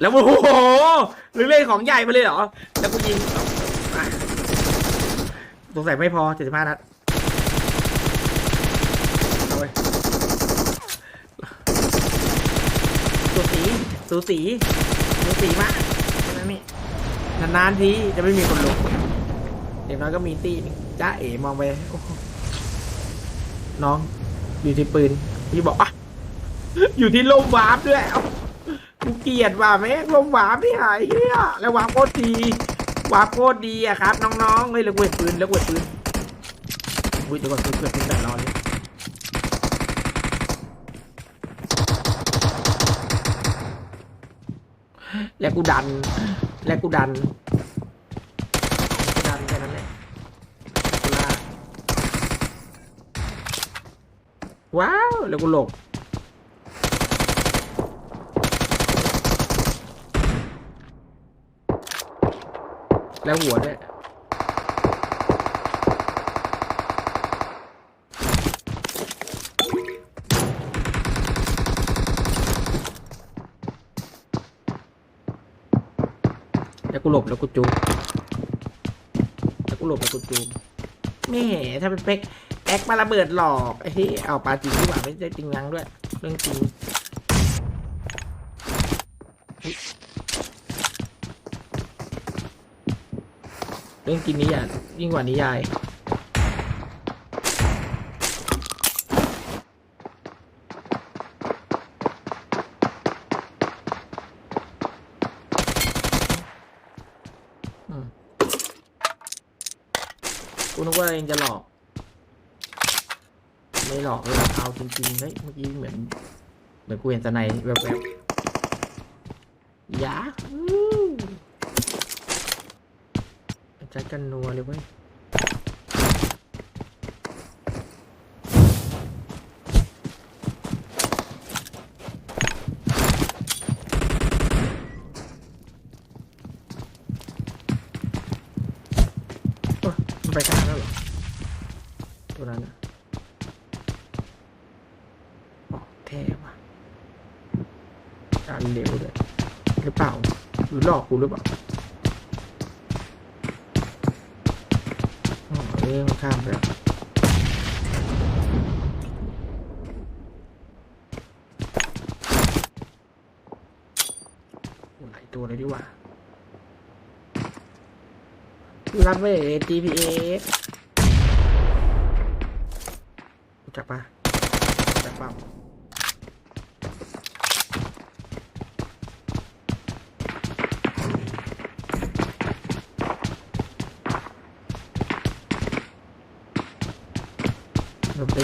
แล้วโอ้โหหรือเล่นของใหญ่ไปเลยเหรอ แล้วกูยิงสงสัยไม่พอเจ็ดสิบห้านัดเอาไปสูสี สูสี สูสีมากใช่ไหมนี่นานๆทีจะไม่มีคนลงอย่างน้อยก็มีตีจ้าเอ๋มองไป น้อง อยู่ที่ปืน พี่บอกอะอยู่ที่ลมวาร์ปด้วยเอ้า กูเกลียดว่ะแม่งลมวามที่หายเฮียแล้ววาร์ปโคตรดีวาร์ปโคตรดีอะครับ น้องๆเฮ้ยแล้วกูเห็นปืนแล้วกูเห็นปืนอุ้ยเดี๋ยวก่อนปืนเพื่อนปืนแต่รอเลยแล้วกูดัน แล้วกูดันดันแค่นั้นแหละว้าว แล้วกูหลบ แล้วหัวด้วยแล้วกูหลบแล้วกูจูแล้วกูหลบแล้วกูจูบแม่ถ้าเป็นเป๊กแอ็กมาระเบิดหลอกไอ้ที่เอาปลาจริงดีกว่าไม่ใช่จริงยังด้วย เรื่องจริง รื่องกินนิยายยิ่งกว่านิยายอืมกูนึกว่าเองจะหลอก ไม่หลอกเลยเอาจริงๆเฮ้ยเมื่อกี้เหมือน เหมือนกูเห็นสไนแวบๆยาฮู ใจกันนัวเลยเว้ยโอ๊ยมันไปข้างแล้วเหรอตัวนั้นนะออกแท้ว่ะการเร็วเลยหรือเปล่า หรือหลอกกูหรือเปล่า อ๋อเอ้มข้ามไปหลายตัวเลยดีกว่ารับเวท GPS รู้จักปะจักเปล่าไป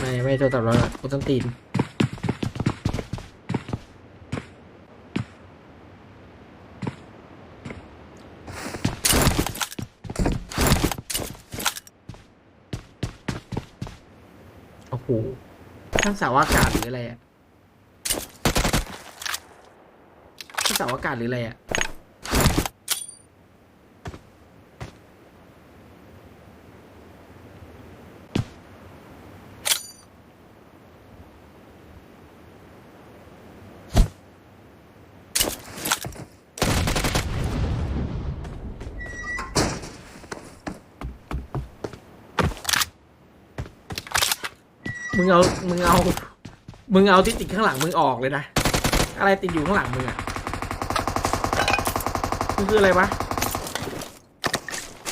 ไม่ไม่ โทรศัพท์เรากูต้องตีนโอ้โหทั้งสาวอากาศหรืออะไรอะทั้งสาวอากาศหรืออะไรอะ มึงเอา มึงเอา มึงเอาที่ติดข้างหลังมึงออกเลยนะ อะไรติดอยู่ข้างหลังมึงอะมันคืออะไรวะ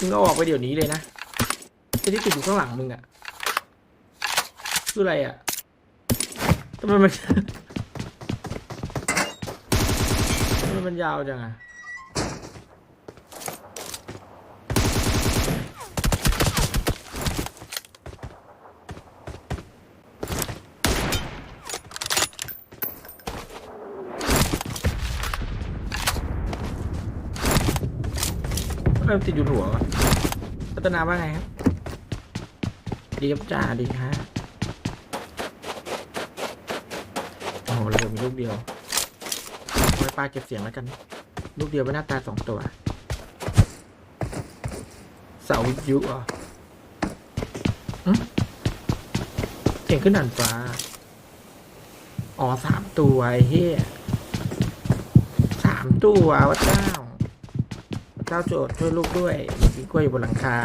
มึงเอาออกไปเดี๋ยวนี้เลยนะไอ้ที่ติดอยู่ข้างหลังมึงอะ คืออะไรอะทำไมมันทำไมมันยาวจังอะ มันติดอยู่หัววะพัฒนาว่าไงครับ ดีครับจ้าดีฮะโอ้โหเรามีลูกเดียวไว้ป้าเก็บเสียงแล้วกัน ลูกเดียวเป็นหน้าตาสองตัว เสาวิทยุอะเก่งขึ้นหันฟ้า อ๋อสามตัวไอ้เฮียสามตัววะเจ้า ก้าโจทย์ช่วยลูกด้วยมีกล้วยอยู่บนหลังคา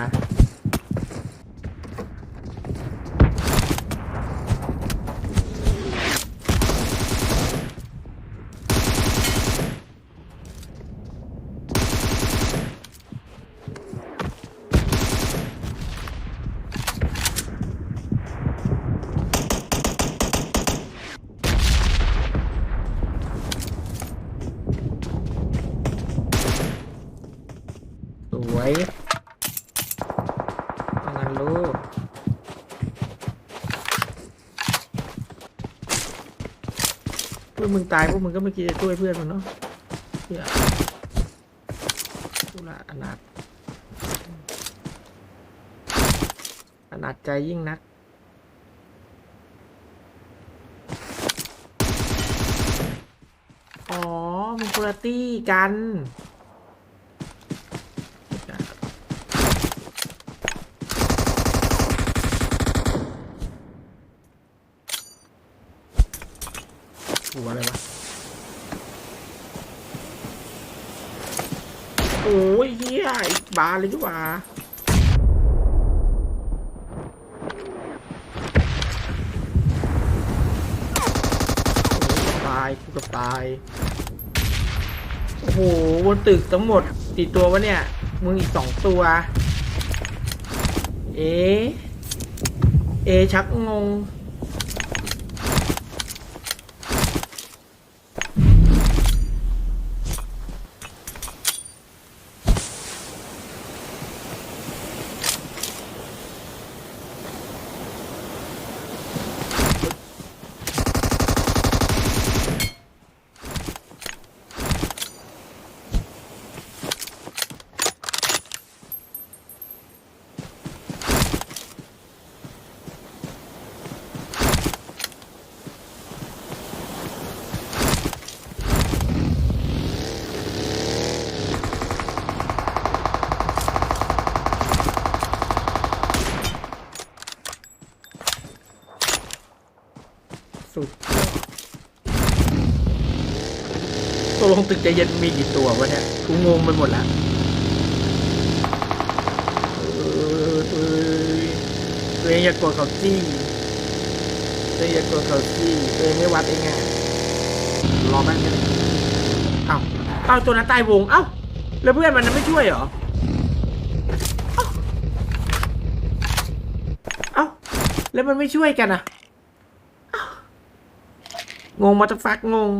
สวยเอางั้นลูก มึงตายพวกมึงก็ไม่คิดจะช่วยเพื่อนมึงเนาะเพื่อทุละอนาถอนาถใจยิ่งนักอ๋อมึงคุณตี้กัน หัวอะไรวะ โอ้ยเฮียอีกบาเลยดีกว่าตายกูกับตาย โอ้โหบนตึกทั้งหมดกี่ตัววะเนี่ย มึงอีกสองตัว เอ๊เอชักงง ลงตึกใจเย็นมีกี่ตัววะเนี่ยกูงงไปหมดล้วเออตัวเองอย่ากดเขาจี้ตัวเองอย่ากดเขาจี้ตัวเองไม่วัดเองอะรอแม่งแค่ไหนเอ้าเอ้าตัวนั้นตายวง เอ้า แล้วเพื่อนมันไม่ช่วยเหรอ เอ้าเอ้าแล้วมันไม่ช่วยกันอะงงมาตฟักงง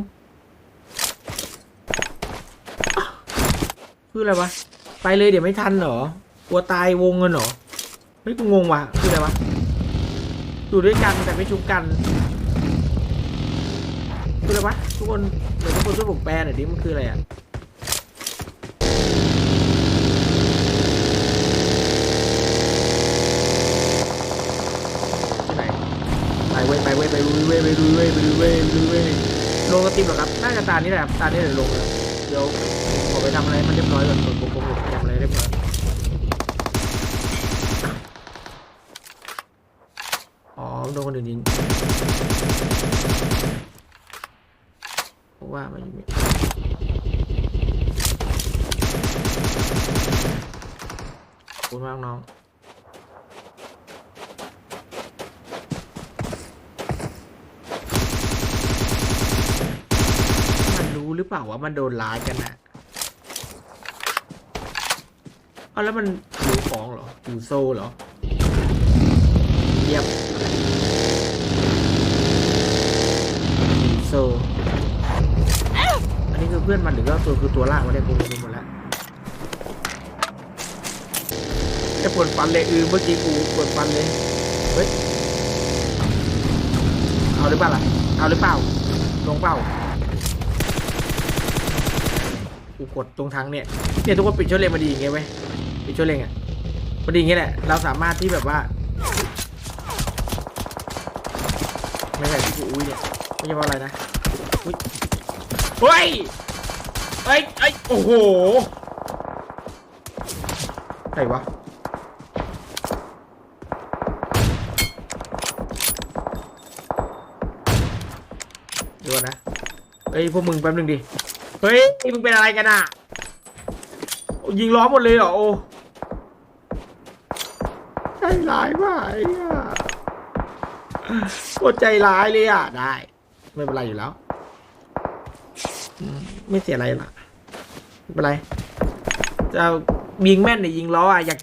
อ้าว คืออะไรวะ ไปเลยเดี๋ยวไม่ทันเหรอกลัวตายวงเงินเหรอเฮ้ยกูงงว่ะคืออะไรวะอยู่ด้วยกันแต่ไม่ชุบกันคืออะไรวะทุกคนเดี๋ยวทุกคนช่วยผมแปลหน่อยดิมันคืออะไรอะไปเว้ยไปเว้ยไปลุยเว้ยไปลุยเว้ยไปลุยเว้ยไปลุยเว้ยลงกระติบเหรอครับน่าจะตานี้แหละครับตานี้เดี๋ยวลงแล้ว เดี๋ยวขอไปทำอะไรมันเรียบร้อยก่อนกดปุ่มปุ่มทำอะไรเรียบร้อยอ๋อโดนคนอื่นยิงว่ามันยิงไม่ขอบคุณมากน้อง มันรู้ หรือเปล่าว่ามันโดนร้ายกันนะเอาแล้วมันอยู่ของเหรออยู่โซ่เหรอเยียมอยู่โซ่อันนี้คือเพื่อนมันหรือว่าตัวคือตัวล่างมาได้กูรู้หมดแล้วจะปวดฟันเลยอือเมื่อกี้กูปวดฟันเลย เฮ้ย เอาหรือเปล่าล่ะ เอาหรือเปล่า ลงเปล่า กดตรงทางเนี่ยเนี่ยทุกคนปิดช่วยเลนมาดีอย่างเงี้ยไหมไปช่วยเลงอะพอดีอย่างเงี้ยแหละเราสามารถที่แบบว่า ไม่ใช่ที่กูอุ้ยเนี่ยไม่ใช่เพราะอะไรนะอุ้ยเฮ้ยเฮ้ยเฮ้ยโอ้โหใครวะดี๋ยวก่อนะเฮ้ยพวกมึงแป๊บนึงดิ เฮ้ยมึงเป็นอะไรกันอะยิงล้อหมดเลยเหรอโอ้ใจร้ายว่ะไอ้เหี้ยโคตรใจร้ายเลยอะได้ ไม่เป็นไรอยู่แล้วอืมไม่เสียอะไรหรอกไม่เป็นไรจะยิงแม่นหรือยิงล้ออะอยาก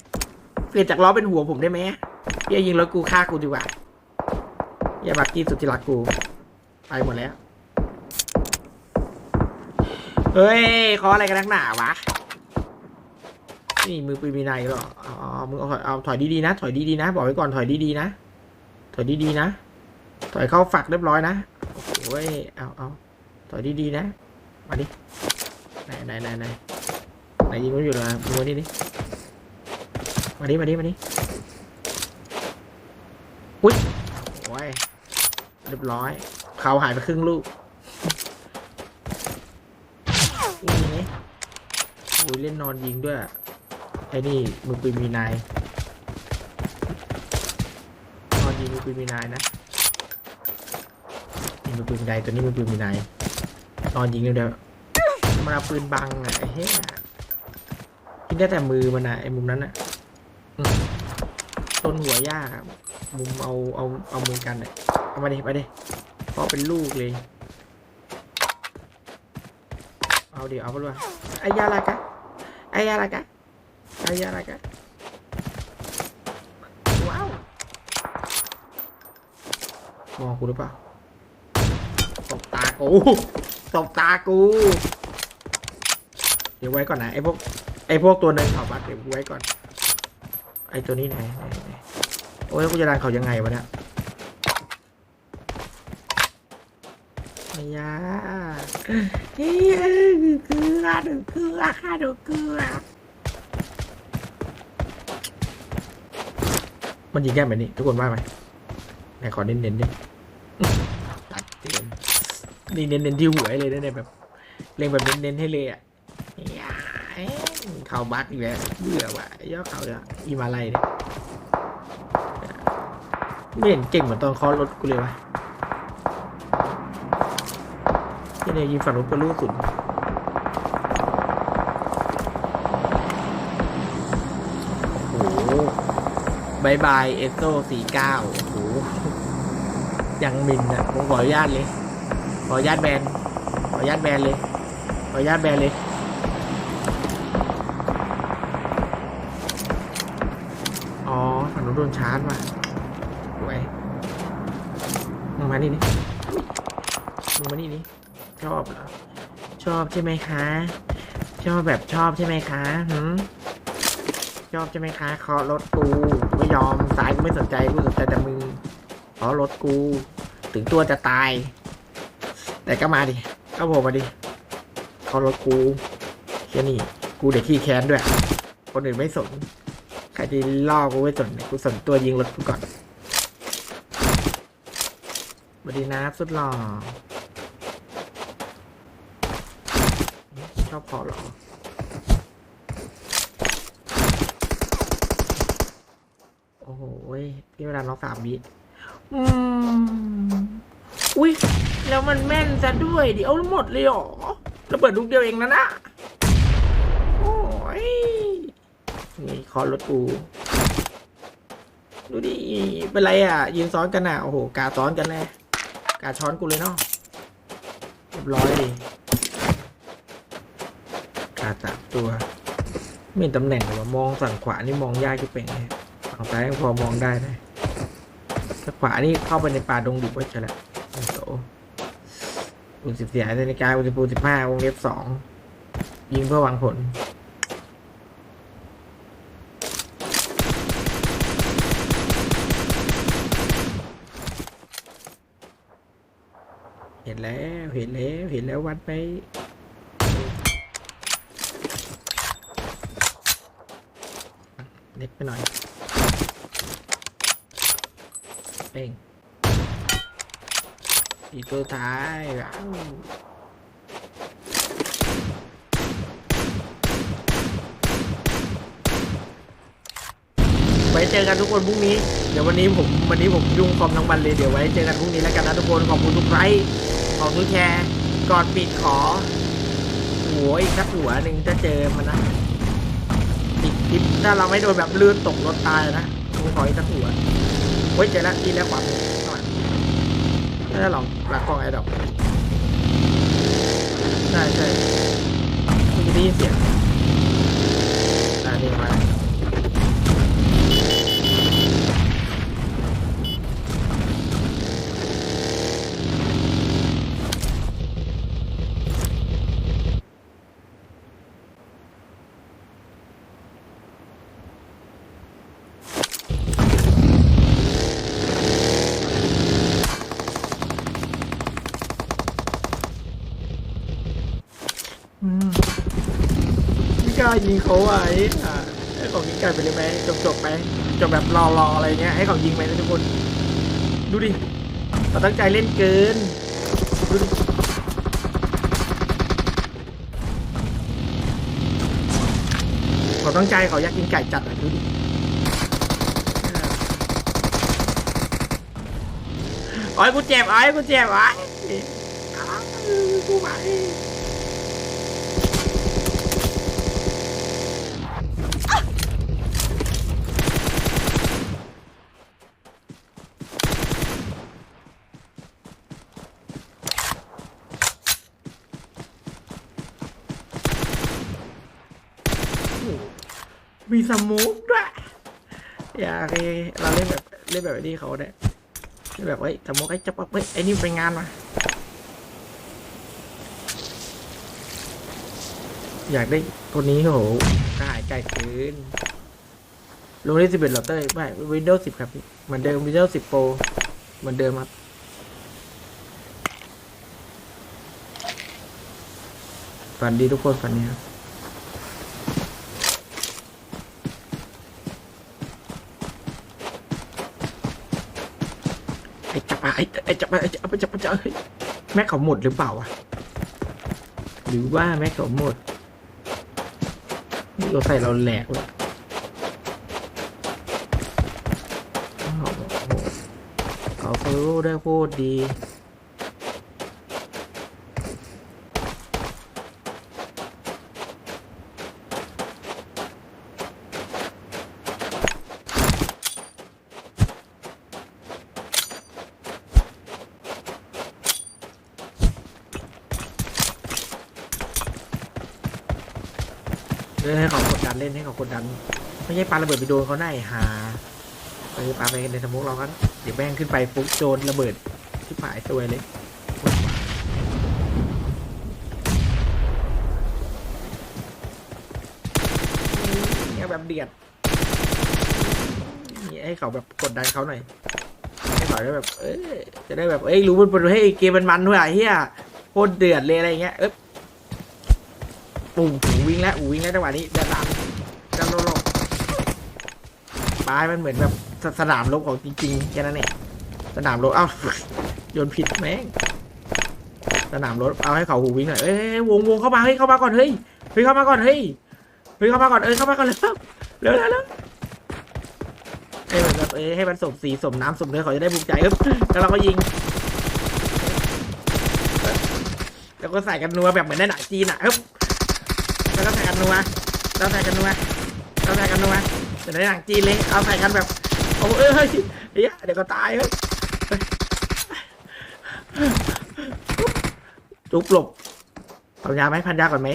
เปลี่ยนจากล้อเป็นหัวผมได้ไหมอย่ายิงรถกูฆ่ากูดีกว่าอย่าบักกี้สุดที่รักกู ไปหมดแล้ว เฮ้ยขออะไรกันนักหนาวะ นี่มือปืนมีนายหรออ๋อมึงเอาเอาถอยดีๆนะ ถอยดีๆนะ บอกไว้ก่อนถอยดีๆนะ ถอยดีๆนะ ถอยเข้าฝักเรียบร้อยนะ โอ้ย เอาเอาถอยดีๆนะ มาดิ ไหนไหนไหนไหนไหนยิงมันอยู่เหรอมึงมาดิดิ มาดิ มาดิ มาดิ อุ้ยโอ้ยเรียบร้อย เขาหายไปครึ่งลูกนี่ไง อุ้ยเล่นนอนยิงด้วยไอ้นี่มือปืนมีนายนอนยิงมือปืนมีนายนะนี่มือปืนใดตัวนี้มือปืนมีนายนอนยิงเดียวมันเอาปืนบังอะไอ้เหี้ยกินได้แต่มือมันอะไอ้มุมนั้นอะต้นหัวยากมุมเอาเอาเอามือกันอะเอามาดิไปดิเพราะเป็นลูกเลยเอาเดี๋ยวเอาไปด้วยไอ้ยาละกะ ไอ้ยาละกะไอ้ยาละกะว้าวมองกูหรือเปล่าตบตากูตบตากู เดี๋ยวไว้ก่อนนะไอพวกไอพวกตัวเนินเขาบัดเดี๋ยวไว้ก่อน ไอตัวนี้ไหนไหนไหนโอ้ยกูจะดันเขายังไงวะเนี่ยไอ้ยา เฮ้ยเกลือดูเกลือดูเกลือมันยิงแก้มแบบนี้ ทุกคนว่าไหมไหนขอเน้นๆดิตัดเต็มนี่เน้นๆที่หัวให้เลยนะเนี่ยแบบเล็งแบบเน้นๆให้เลยอะอย่าเอ้ยเขาบักอีกแล้วเบื่อว่ะย่อเขาเนี่ยอีมาลัยเนี่ยไม่เห็นเก่งเหมือนตอนเคอรถกูเลยวะที่ เนี่ยยิงฝั่งรถเป็นลูกสุดโอ้โหบายบายเอสโซสี่เก้าโอ้โหยังมินอะผมขออนุญาตเลย ขออนุญาตแบน ขออนุญาตแบนเลย ขออนุญาตแบนเลยอ๋อฝั่งนู้นโดนชาร์จมาสวยมึงมานี่นี่มึงมานี่นี่ ชอบเหรอชอบใช่ไหมคะ ชอบแบบชอบใช่ไหมคะหืมชอบใช่ไหมคะเคาะรถกูไม่ยอมสายกูไม่สนใจกูสนใจแต่มึงขอรถกู ถึงตัวจะตาย แต่ก็มาดิก็โผล่มาดิขอรถกูแค่นี้กูเด็กขี้แค้นด้วย คนอื่นไม่สนใครที่ล่อกูไม่สนกูสนตัวยิงรถกูก่อนสวัสดีนะสุดหล่อ ชอบพอเหรอโอ้โหพี่เวลาน้องสามวิอืมอุ้ยแล้วมันแม่นซะด้วยดิเอาหมดเลยเหรอระเบิดลูกเดียวเองนะนะโอ้ยนี่คอรถกูดูดิเป็นไรอะ ยืนซ้อนกันอะ โอ้โห กาซ้อนกันเลยกาช้อนกูเลยเนาะเรียบร้อยดิาจับตัว ไม่เห็นตำแหน่งเลยว่ามองฝั่งขวานี่มองยากที่เป็นไงฝั่งซ้ายพอมองได้นะถ้าขวานี่เข้าไปในป่าดงดิบไว้และโอ้โหอุณสิบสี่นาฬิกาอุณหภูมิสิบห้าวงเล็บสองยิงเพื่อหวังผลเห็นแล้ว เห็นแล้ว เห็นแล้ววัดไป เล็กไปหน่อย เป้งอีกตัวท้ายว้าวไว้เจอกันทุกคนพรุ่งนี้ เดี๋ยววันนี้ผมวันนี้ผมยุ่งคอมทั้งวันเลย เดี๋ยวไว้เจอกันพรุ่งนี้แล้วกันนะทุกคน ขอบคุณทุกไลค์ขอบคุณแชร์ ก่อนปิดขอหัวอีกสักหัวหนึ่งจะเจอมันนะ ปิดคลิปถ้าเราไม่โดนแบบลื่นตกรถตายนะผมขออีกสักหัวเฮ้ยเจอแล้วทีแล้วขวามือข้างหลังถ้าลองหลักกล้องไอ้ดอกใช่ใช่คุณจะได้ยินเสียงอ่านี่มา ล้ายิงเขาไว้อะให้เขายิงไก่ไปเลยไหมจบจบๆไปจบแบบรอรอๆอะไรเงี้ยให้เขายิงไปนะทุกคน ดูดิเราตั้งใจเล่นเกินดูดิเขาตั้งใจเขาอยากกินไก่จัดอะดูดิอ้ยกูเจ็บอ้ยกูเจ็บอ้ยอ้าวกูไห มีสมูทด้วยอยากเราเล่นแบบเล่นแบบนี้เขาเนี่ยเล่นแบบเฮ้สมูทไอ้จับเฮ้ยไอ้นี่ไปงานมาอยากได้คนนี้โหกระหายใจคืนลงได้สิบเอ็ดลอตเตอร์ไม่วินโดว์สิบครับ เหมือนเดิมวินโดว์สิบโปรเหมือนเดิมครับ ฝันดีทุกคนฝันนี้ครับ ไอ้จับอะไอ้ไอ้จับไอ้จับอะจับอะจับอะเฮ้ยแม็กเขาหมดหรือเปล่าวะหรือว่าแม็กเขาหมดนี่เราใส่เราแหลกเลยเขาเขาโฟโล่ได้โคตรดี เล่นให้เขากดดันเล่นให้เขากดดัน ไม่ใช่ปาระเบิดไปโดนเขาหน้าไอ้หาไปปาไปในสมุกเรากันเดี๋ยวแม่งขึ้นไปปุ๊บโดนระเบิดที่ป่ายตัวเลยเนี่ยแบบเดือดนี่ให้เขาแบบกดดันเขาหน่อยให้เขาได้แบบเอ้ยจะได้แบบเอ้ยรู้มันให้เกมมันมันด้วยไอ้เหี้ยโคตรเดือดเลยอะไรเงี้ยเอ๊บ ปุ่มหูวิ่งแล้วหูวิ่งแล้วจังหวะนี้เดินตามเดินโลโลปลายมันเหมือนแบบสสนามรบของจริงๆแค่นั้นเองสนามรบเอ้าโยนผิดแม่งสนามรถเอาให้เขาหูวิ่งหน่อยเอ้ยวงวงเข้ามาเฮ้ยเข้ามาก่อนเฮ้ยเฮ้ยเข้ามาก่อนเฮ้ยเฮ้ยเข้ามาก่อนเอ้ยเข้ามาก่อนเร็วเร็วเร็วให้มันแบบเอ้ให้มันสมสีสมน้ำสมเนื้อเขาจะได้ภูมิใจเอ๊บแล้วเราก็ยิงแล้วก็ใส่กันนัวแบบเหมือนในหนังจีนอะเอ๊บ กันนัวเราใส่กันนัวเราใส่กันนัวเดี๋ยวในหนังจีนเลย เอาใส่กันแบบโอ้เอ้ยเฮ้ยเดี๋ยวก็ตายเฮ้ยจุ๊บหลบเอายาไหมพันยาก่อนไหม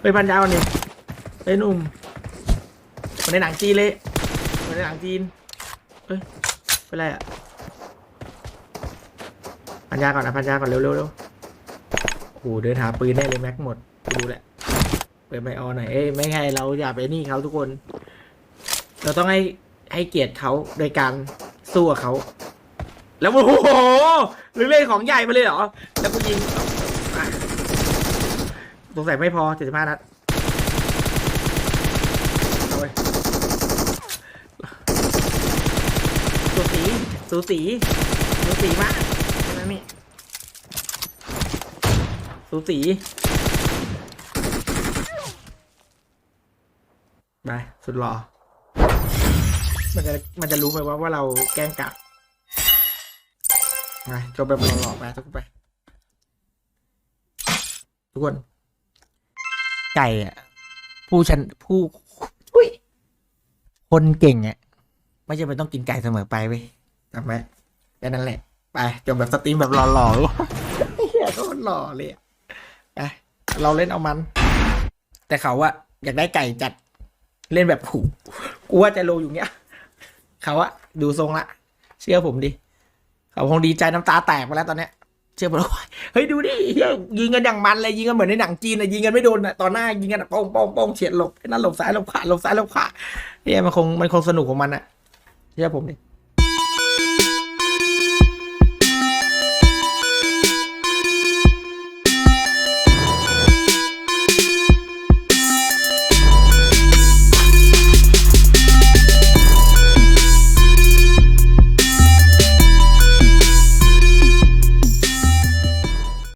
ไปพันยาก่อนดิเฮ้ยหนุ่มมันในหนังจีนเลยมันในหนังจีนเอ้ยเป็นไรอะพันยาก่อนนะพันยาก่อนเร็วเร็วเร็ว หเดินหาปืนได้เลยแม็กหมดดูแหละ เปิดไมออหน่อยเอ้ยไม่ไงเราอย่าไปนี่เขาทุกคน เราต้องให้ให้เกียรติเขาโดยการสู้กับเขา แล้วโอ้โหหรือเล่นของใหญ่มาเลยเหรอ แล้วกูยิงสงสัยไม่พอเจ็ดสิบห้านัดสูสีสูสีสูสีมากใช่ไหมมี่ สูสีไปสุดหล่อมันจะมันจะรู้ไหมว่าว่าเราแกล้งกัดไปจบแบบหล่อๆไปทุกคนไป ทุกคน ไก่อะผู้ชันผู้อุ้ยคนเก่งอะไม่จำเป็นต้องกินไก่เสมอไปเว้ยจำไว้แค่นั้นแหละ ไปจบแบบสตรีมแบบหล่อๆเฮียโคตรหล่อเลยอะ ไปเราเล่นเอามัน แต่เขาอะอยากได้ไก่จัดเล่นแบบผูกูว่าใจโลอยู่เงี้ย เขาอะดูทรงละ เชื่อผมดิ เขาคงดีใจน้ำตาแตกไปแล้วตอนเนี้ย เชื่อผมแล้วเฮ้ยดูดิยิงกันอย่างมันเลยยิงกันเหมือนในหนังจีนเลยยิงกันไม่โดนอะตอนหน้ายิงกันป้องป้องป้องเฉียดหลบนั่นหลบซ้ายหลบขวาหลบซ้ายหลบขวาเฮ้ยมันคงมันคงสนุกของมันอะเชื่อผมดิ